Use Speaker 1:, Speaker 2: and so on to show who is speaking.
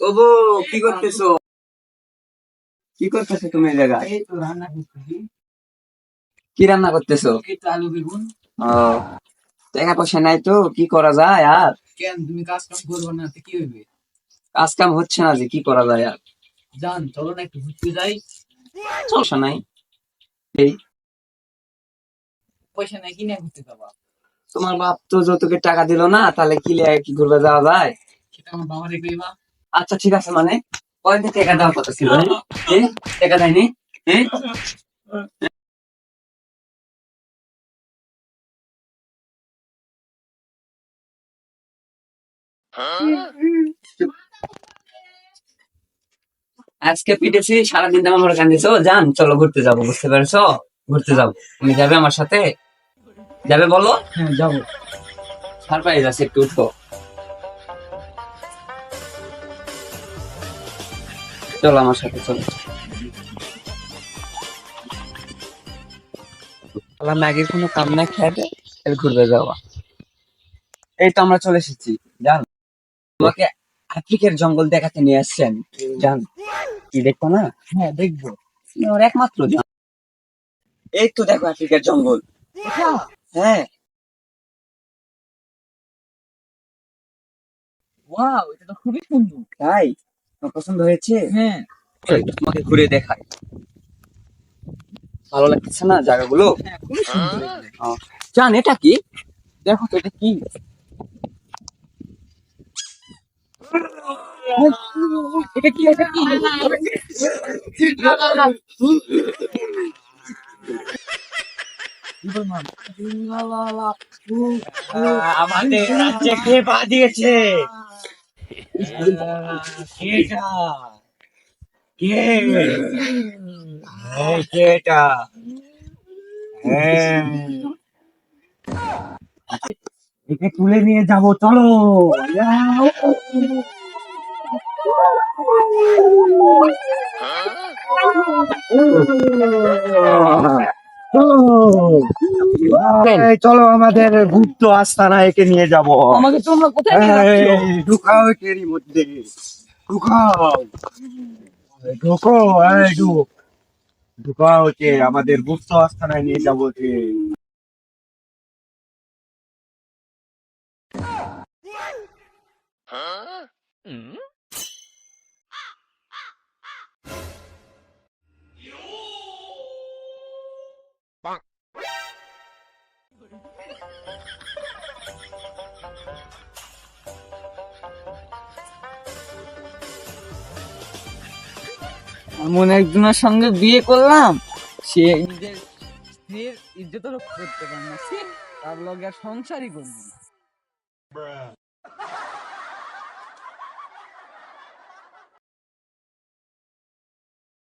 Speaker 1: ও বউ কি করতেছো? কি করতেছো তুমি এই জায়গায়?
Speaker 2: এই তো রান্না করতেছি।
Speaker 1: কি রান্না করতেছো?
Speaker 2: এই তো আলু বেগুন।
Speaker 1: ও টাকা পয়সা নাই তো কি করা যায় আর?
Speaker 2: কেন তুমি কাজ কাম করব না কি হইবে?
Speaker 1: কাজ কাম হচ্ছে না যে কি করা যায় আর?
Speaker 2: যান চলো না একটু ঘুরতে যাই।
Speaker 1: নাই। এই
Speaker 2: পয়সা নাই কিনে ঘুরতে যাবা?
Speaker 1: তোমার বাপ তো যতকে টাকা দিল না তাহলে কি কি ঘুরবে যাওয়া যায়?
Speaker 2: সেটা আমার বাবা রেখে
Speaker 1: আচ্ছা ঠিক আছে মানে কয়দিন টাকা দেওয়ার কথা ছিল? টাকা দেয়নি। আজকে পিটেছি সারাদিন তেমন করে কান্দিছো যান চলো ঘুরতে যাব বুঝতে পারছ? ঘুরতে যাব। তুমি যাবে আমার সাথে? যাবে বলো?
Speaker 2: হ্যাঁ যাব।
Speaker 1: সারপ্রাইজ আছে একটু উঠো চলো আমার সাথে, চলো। আল্লাহ ম্যাগির কোনো কাম না খেয়ে তাহলে ঘুরবে যাওয়া। এই তো আমরা চলে এসেছি, জান। তোমাকে আফ্রিকার জঙ্গল দেখাতে নিয়ে আসছেন, জান। কি দেখো না?
Speaker 2: হ্যাঁ দেখব।
Speaker 1: ওর একমাত্র জান। এই তো দেখো আফ্রিকার জঙ্গল। হ্যাঁ।
Speaker 2: ওয়াও, এটা তো খুবই সুন্দর।
Speaker 1: তাই? পছন্দ হয়েছে?
Speaker 2: হ্যাঁ।
Speaker 1: তোমাকে ঘুরে দেখাই। ভালো লাগতেছে না জায়গাগুলো?
Speaker 2: হ্যাঁ
Speaker 1: জান এটা কি? দেখো তো এটা কি?
Speaker 2: এটা কি এটা কি?
Speaker 3: আমাদের রাজ্যে কে পা দিয়েছে কেটা কে এই কেটা হ্যাঁ। একে তুলে নিয়ে যাব চলো যাও। এই চলো আমাদের গুপ্ত আস্তানা একে নিয়ে যাব।
Speaker 2: আমাকে তোমরা কোথায়
Speaker 3: ঢুকাও একেরই মধ্যে। ঢুকাও। ঢুকো ঢুক। ঢুকাও যে আমাদের গুপ্ত আস্তানায় নিয়ে যাব
Speaker 2: এমন একজনের সঙ্গে বিয়ে করলাম, সে নিজের স্ত্রীর ইজ্জত করতে পারে না। সে তার লগে সংসারই করবে না।